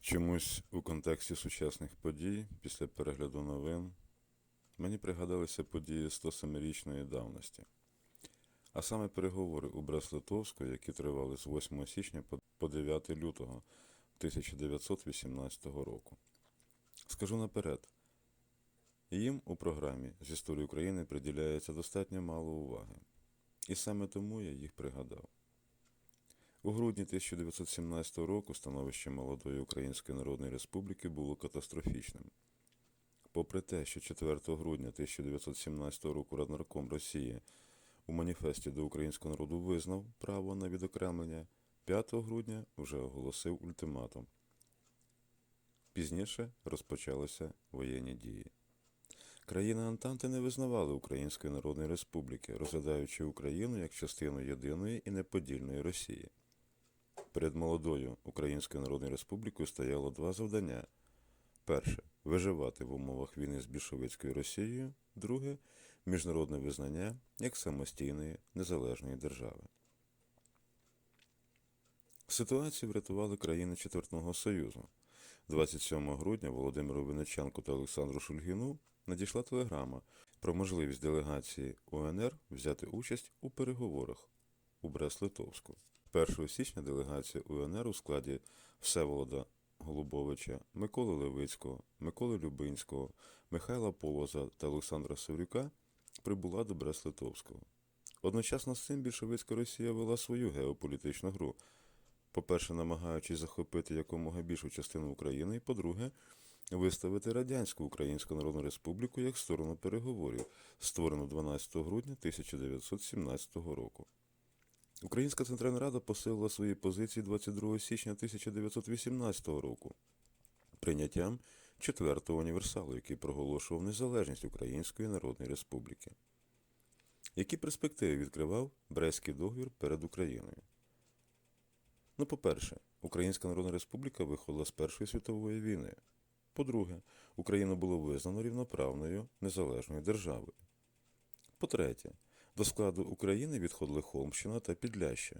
Чомусь у контексті сучасних подій, після перегляду новин, мені пригадалися події 107-річної давності, а саме переговори у Брест-Литовську, які тривали з 8 січня по- по 9 лютого 1918 року. Скажу наперед, їм у програмі з історії України приділяється достатньо мало уваги, і саме тому я їх пригадав. У грудні 1917 року становище молодої Української Народної Республіки було катастрофічним. Попри те, що 4 грудня 1917 року Раднарком Росії у маніфесті до українського народу визнав право на відокремлення, 5 грудня вже оголосив ультиматум. Пізніше розпочалися воєнні дії. Країни Антанти не визнавали Української Народної Республіки, розглядаючи Україну як частину єдиної і неподільної Росії. Перед молодою Українською Народною Республікою стояло два завдання: перше виживати в умовах війни з більшовицькою Росією, друге міжнародне визнання як самостійної незалежної держави. Ситуацію врятували країни Четвертного Союзу. 27 грудня Володимиру Винниченку та Олександру Шульгіну надійшла телеграма про можливість делегації УНР взяти участь у переговорах у Брест-Литовську. 1 січня делегація УНР у складі Всеволода Голубовича, Миколи Левицького, Миколи Любинського, Михайла Полоза та Олександра Саврюка прибула до Брест-Литовського. Одночасно з цим більшовицька Росія вела свою геополітичну гру. По-перше, намагаючись захопити якомога більшу частину України, і по-друге, виставити Радянську Українську Народну Республіку як сторону переговорів, створену 12 грудня 1917 року. Українська Центральна Рада посилила свої позиції 22 січня 1918 року прийняттям четвертого універсалу, який проголошував незалежність Української Народної Республіки. Які перспективи відкривав Брестський договір перед Україною? Ну, по-перше, Українська Народна Республіка виходила з Першої світової війни. По-друге, Україну було визнано рівноправною незалежною державою. По-третє, до складу України відходили Холмщина та Підляща.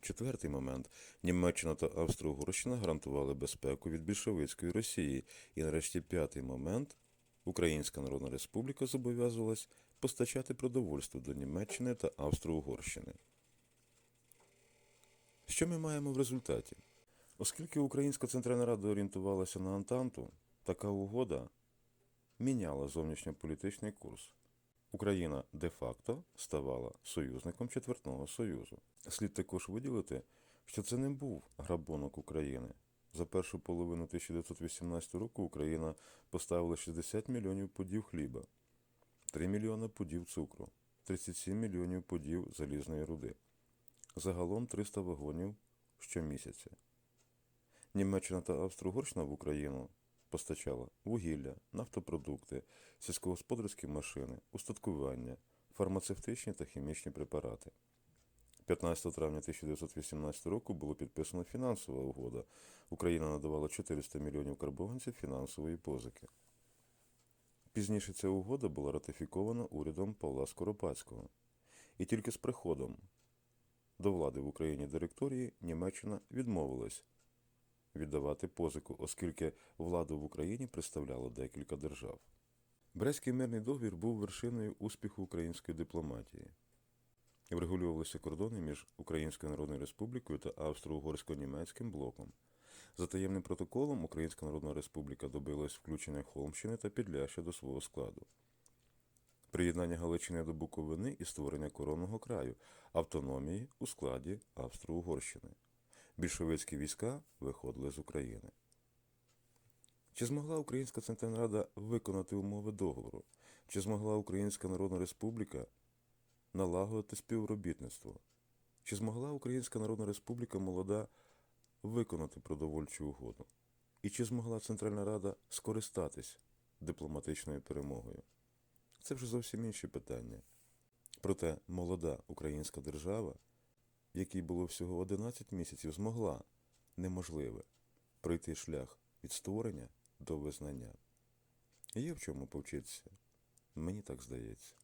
Четвертий момент. Німеччина та Австро-Угорщина гарантували безпеку від більшовицької Росії. І нарешті п'ятий момент. Українська Народна Республіка зобов'язувалась постачати продовольство до Німеччини та Австро-Угорщини. Що ми маємо в результаті? Оскільки Українська Центральна Рада орієнтувалася на Антанту, така угода міняла зовнішньополітичний курс. Україна де-факто ставала союзником Четвертного Союзу. Слід також виділити, що це не був грабунок України. За першу половину 1918 року Україна поставила 60 мільйонів пудів хліба, 3 мільйони пудів цукру, 37 мільйонів пудів залізної руди. Загалом 300 вагонів щомісяця. Німеччина та Австро-Угорщина в Україну постачала вугілля, нафтопродукти, сільськогосподарські машини, устаткування, фармацевтичні та хімічні препарати. 15 травня 1918 року було підписано фінансова угода. Україна надавала 400 мільйонів карбованців фінансової позики. Пізніше ця угода була ратифікована урядом Павла Скоропадського. І тільки з приходом до влади в Україні директорії Німеччина відмовилась віддавати позику, оскільки владу в Україні представляло декілька держав. Брестський мирний договір був вершиною успіху української дипломатії. Врегулювалися кордони між Українською Народною Республікою та Австро-Угорсько-Німецьким блоком. За таємним протоколом Українська Народна Республіка добилась включення Холмщини та Підляща до свого складу. Приєднання Галичини до Буковини і створення коронного краю, автономії у складі Австро-Угорщини. Більшовицькі війська виходили з України. Чи змогла Українська Центральна Рада виконати умови договору? Чи змогла Українська Народна Республіка налагодити співробітництво? Чи змогла Українська Народна Республіка молода виконати продовольчу угоду? І чи змогла Центральна Рада скористатись дипломатичною перемогою? Це вже зовсім інші питання. Проте молода українська держава, якій було всього 11 місяців, змогла неможливе пройти шлях від створення до визнання. Є в чому повчитися. Мені так здається.